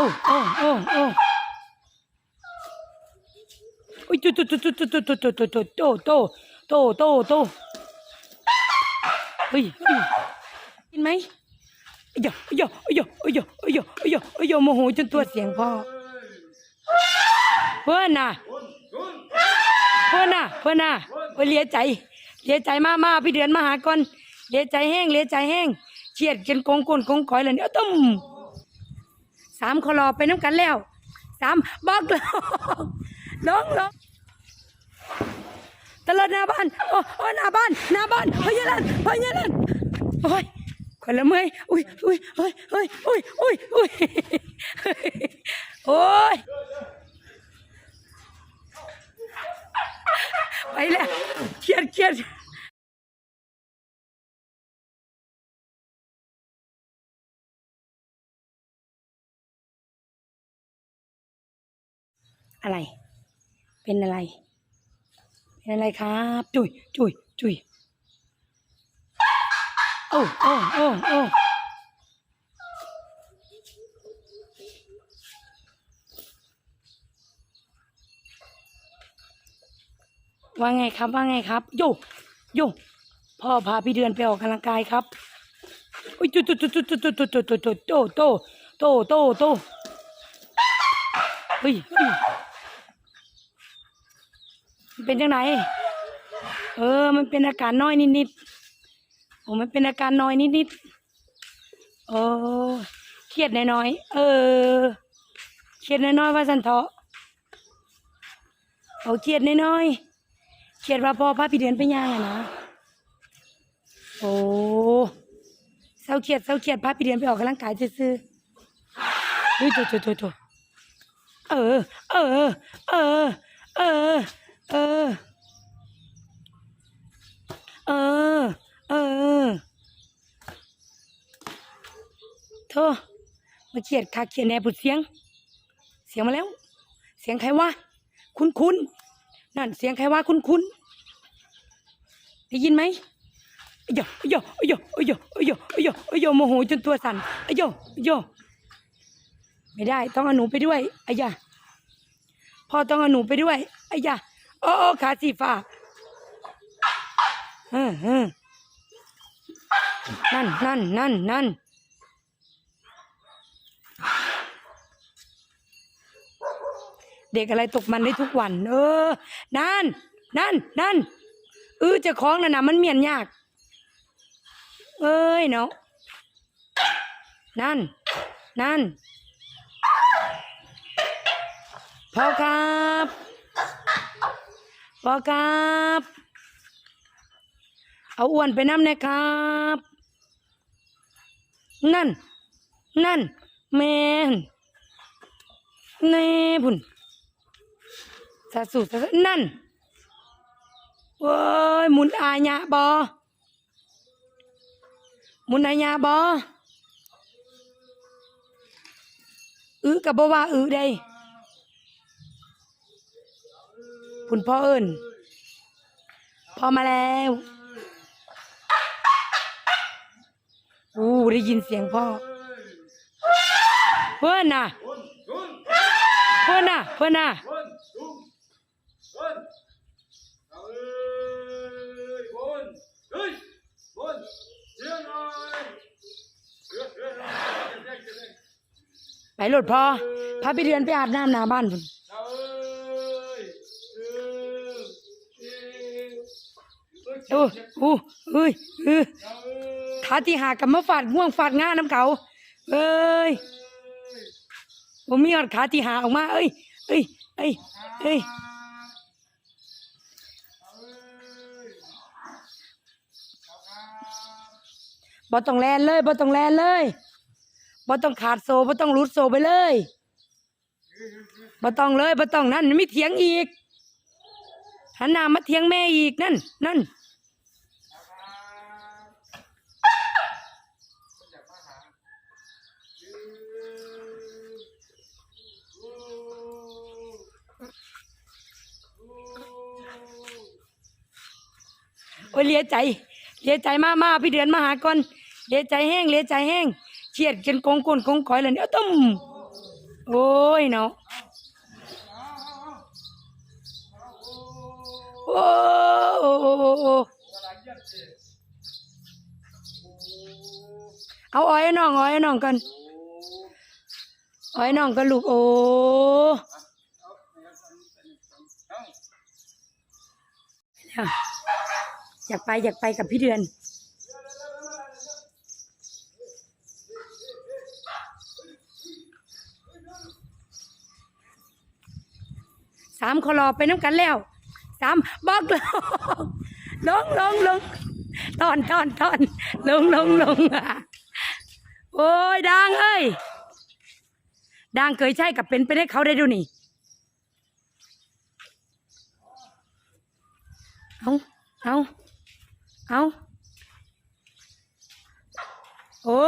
อ้โอ้โอ้โอ้อุ้ยโตโตโตโตโตโตโตโตโตโตโตโตโตโตเฮ้ยเฮ้ยกินไหมอ้ยอ้ยอ้ยอ้ยอ้ยอ้ยอ้ยโมโหจนตัวเสียงพ่อเพื่อนน่ะเพื่อนน่ะเพื่อนน่ะเพื่อเลียใจเลียใจมามาพี่เดือนมาหาก่อนเลียใจแห้งเลียใจแห้งเฉียดกันกงกนกงก้อยเลยเนี่ยตุ้ม สามคอรอไปน้ำกันแล้วสามบอกล้วลงลงตลอดหน้าบ้านโอ้โอ้หน้าบ้านหน้าบ้านพยาลันพยาลันโอ้ยคนละเมื่อยอุ้ยอุ้ยอุ้ยอุ้ยอุ้ยอุ้ยอุ้ยโอ้ยไปแล้วเครียดเครียด อะไร เป็นอะไร เป็นอะไรครับจุยจุยจุยโอ้โอ้โอ้โอ้ว่าไงครับว่าไงครับโยโยพ่อพาพี่เดือนไปออกกำลังกายครับอุ้ยจุดจุดจุดจุดจุดจุดจุดจุดจุดโตโตโตโตโตเฮ้ยเฮ้ย เป็นยังไงเออ มันเป็นอาการน้อยนิดๆโอ้มันเป็นอาการน้อยนิดๆโอ้เครียดน้อยๆเออเครียดน้อยๆว่าสันเถาะโอ้เครียดน้อยๆเครียดว่าพ่อพาพี่เดือนไปย่างอะนะโอ้เศร้าเครียดเศร้าเครียดพาพี่เดือนไปออกกำลังกายซื่อๆอุ้ยโถโถโถโถเออ เออ เออ เออ เออ เออ เออเธอมาเขียดคาเขียนแนบุดเสียง เสียงมาแล้ว เสียงใครวะคุ้นคุ้นๆนั่นเสียงใครวะคุ้นคุ้นๆได้ยินไหมอ้ยอ้ยอ้ยอ้ยอ้ยอ้ยอ้ยโมโหจนตัวสั่นอ้ยอ้ยไม่ได้ต้องเอาหนูไปด้วยอ้ยาพ่อต้องเอาหนูไปด้วยอ้ยา โอ้ขาสีฟ้าเออเออนั่นนั่นนั่นนั่นเด็กอะไรตกมันได้ทุกวัน เออ นั่น นั่น นั่นเออจะคล้องนะนะมันเมียนยาก เอ้ยเนาะ นั่น นั่นพ่อครับ พอครับ เอาอ้วนไปน้ำนะครับ นั่น นั่น แมนแน่พุ่นสาสุสาสนั่นเว้ยมุนอาญะบอมุนอาญะบออือกับบว่าอือได้ คุณพ่อเอิญพ่อมาแล้วอู้ได้ยินเสียงพ่อเพื่อนน่ะเพื่อนน่ะเพื่อนน่ะไปรถพ่อพาไปเดือนไปอาบน้ำหน้าบ้านพุ่น อ้อู้เอ้ยเออ nào ơi, ขาที่หากับมาฟาดง่วงฟาดง่าน้ำเขาเอ้ยผมมีอดขาที่หาออกมาเอ้ยเอ้ยเอ้ยเอ้ยบ่ต้องแลนเลยบ่ต้องแลนเลยบ่ต้องขาดโซบ่ต้องรุดโซไปเลยบ่ต้องเลยบ่ต้องนั่นไม่เถียงอีกหันหน้ามาเถียงแม่อีกนั่นนั่น โอ้ยเลียใจเลียใจมามาพี่เดือนมาหาก่อนเลียใจแห้งเลียใจแห้งเฉียดกันกงกนกงก้อยเลยเนี่ยตุ้มโอ้ยเนาะโอ้โอ้โอ้อ้โอ้เอาอ้อยน้องอ้อยน้องกันอ้อยน้องกันลูกโอ้ อยากไปอยากไปกับพี่เดือน สามคอรอไปน้ำกันแล้วสามบอกลงลงลงลงตอนตอนตอนลงลงลงอะโอ้ยดังเอ้ยดังเคยใช่กับเป็นไปได้เขาได้ดูนี่เอาเอา เอาโอ้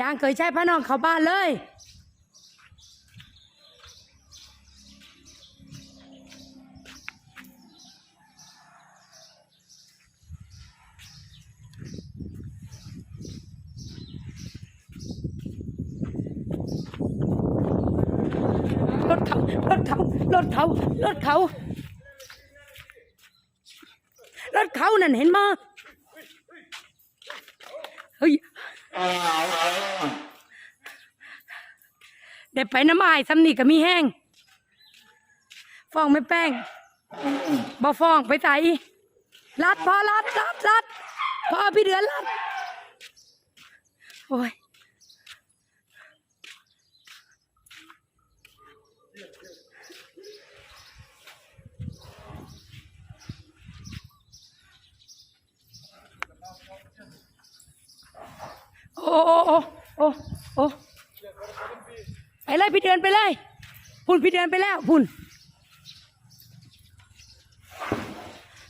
ดังเคยใช่พระน้องเขาบ้านเลย รถเขารถเขารถเขารถเขารถเขา นั่นเห็นมั้ยเฮ้ยเด็ไปน้ำอายซ้ำนี่ก็มีแห้งฟองไม่แป้งบ่ฟองไปใส่รัดพอรัดรัดรัดพอพี่เดือนรัดโอ้ย โอ้โอ้โอ้โอ้โอ้ไปเลยพี่เดือนไปเลยพุ่นพี่เดือนไปแล้วพุ่น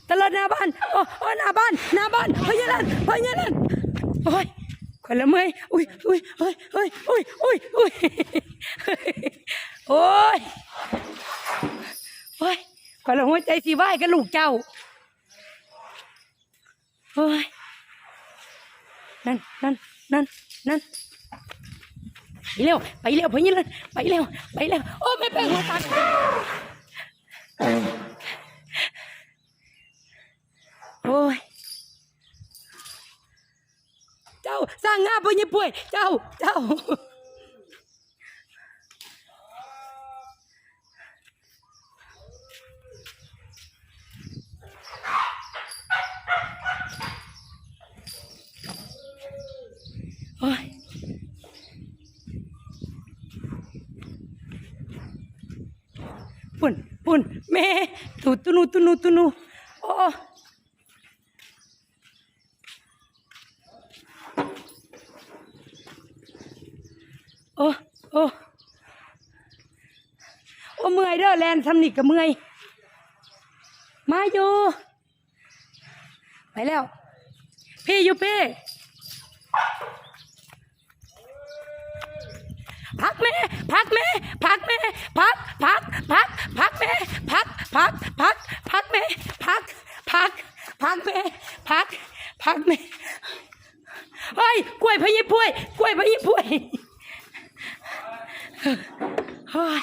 ตลอดหน้าบ้านโอ้โอ้หน้าบ้านหน้าบ้านพญานันพญานันโอ้ยคนละเมอยอุ้ยอุ้ยอุ้ยอุ้ยอุ้ยอุ้ยอุ้ยโอ้ยโอ้ยคนละหัวใจสีไหวกับลูกเจ้าโอ้ยนั่นนั่น นั่นนั่นไปเร็วไปเร็วพญินเลยไปเร็วไปเร็วโอ้ไม่เป็นหัวตัดโอ้ยเจ้าสร้างงาพญิป่วยเจ้าเจ้า ปุ่นปุ่นแม่ตุตุนูตุนูตุนูโอ้โอ้โอ้โอ้เมื่อยเด้อแลนทำนี่ก็เมื่อย มาอยู่ไปแล้ว พี่อยู่พี่พักแม่พักแม่พักแม่พักพักพัก พักแม่พักพักพักพักแม่พักพักพักแม่พักพักแม่เฮ้ยกล้วยพะยิพวยกล้วยพะยิพวยเฮ้ย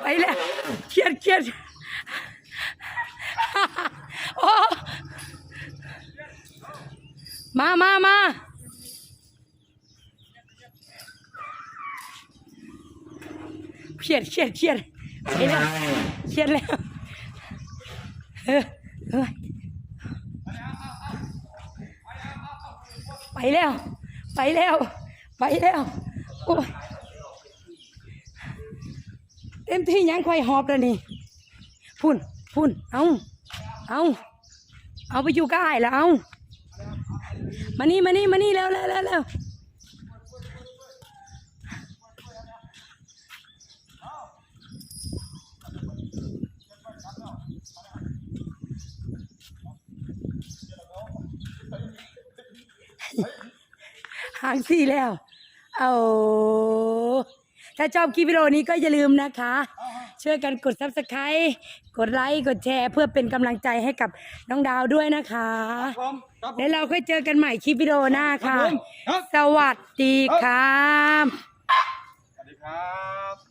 ไปแล้วเครียดเครียด โอ้ มามามาเครียดเครียดเครียดไปแล้วเครียดแล้วเออเออไปแล้ว ไปแล้ว ไปแล้วโอ้ยเต็มที่ยังควายหอบแล้วนี่พุ่นพุ่นเอาเอาเอาไปอยู่ใกล้แล้วเอา มานี่มานี่มานี่แล้วแล้วแล้วแล้วหางสี่แล้ว เอา ถ้าชอบคลิปวิดีโอนี้ก็อย่าลืมนะคะ ช่วยกันกด subscribe กดไลค์กดแชร์ เพื่อเป็นกำลังใจให้กับน้องดาวด้วยนะคะ ผมครับผม แล้วเราค่อยเจอกันใหม่คลิปวิดีโอหน้าค่ะ ครับผมครับ สวัสดีครับ สวัสดีครับ